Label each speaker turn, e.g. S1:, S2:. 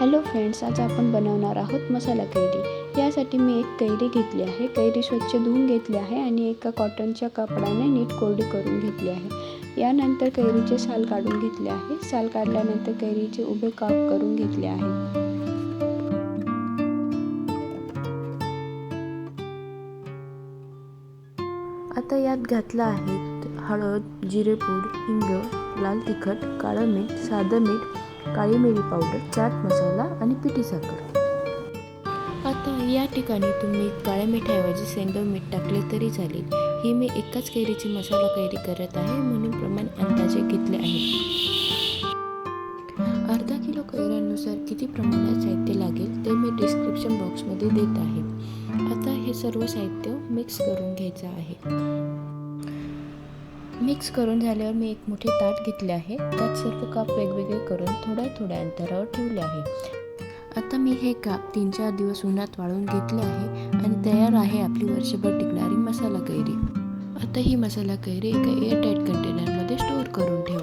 S1: Hello friends आज आपण बनवणार आहोत मसाला कैरी. यासाठी मी एक कैरी घेतली आहे. कैरी स्वच्छ धुवून घेतली आहे आणि एका कॉटनच्या कपड्याने नीट कोरडी करून घेतली आहे. यानंतर कैरीचे साल काढून घेतले आहे. साल काढल्यानंतर कैरीचे उभे काप करून घेतले आहे. आता यात घातलं आहे हळद जिरेपूड हिंग लाल तिखट काळं मीठ साधं मीठ काळी मिरी पावडर चाट मसाला आणि पिठी साखर. आता या ठिकाणी तुम्ही काळ्या मिठाऐवजी सेंदव मीठ टाकले तरी चालेल. ही मी एकाच कैरीची मसाला कैरी करत आहे म्हणून प्रमाण अंदाजे घेतले आहे. अर्धा किलो कैऱ्यांनुसार किती प्रमाणात साहित्य लागेल ते मी डिस्क्रिप्शन बॉक्समध्ये देत आहे. आता हे सर्व साहित्य मिक्स करून घ्यायचं आहे. मिक्स करून झाल्यावर मी एक मोठे ताट घेतले आहे. त्यात सर्व काप वेगवेगळे करून थोड्या थोड्या अंतरावर ठेवले आहे. आता मी हे काप तीन चार दिवस उन्हात वाळून घेतले आहे आणि तयार आहे आपली वर्षभर टिकणारी मसाला कैरी. आता ही मसाला कैरी एका एअरटाईट कंटेनरमध्ये स्टोअर करून ठेवा.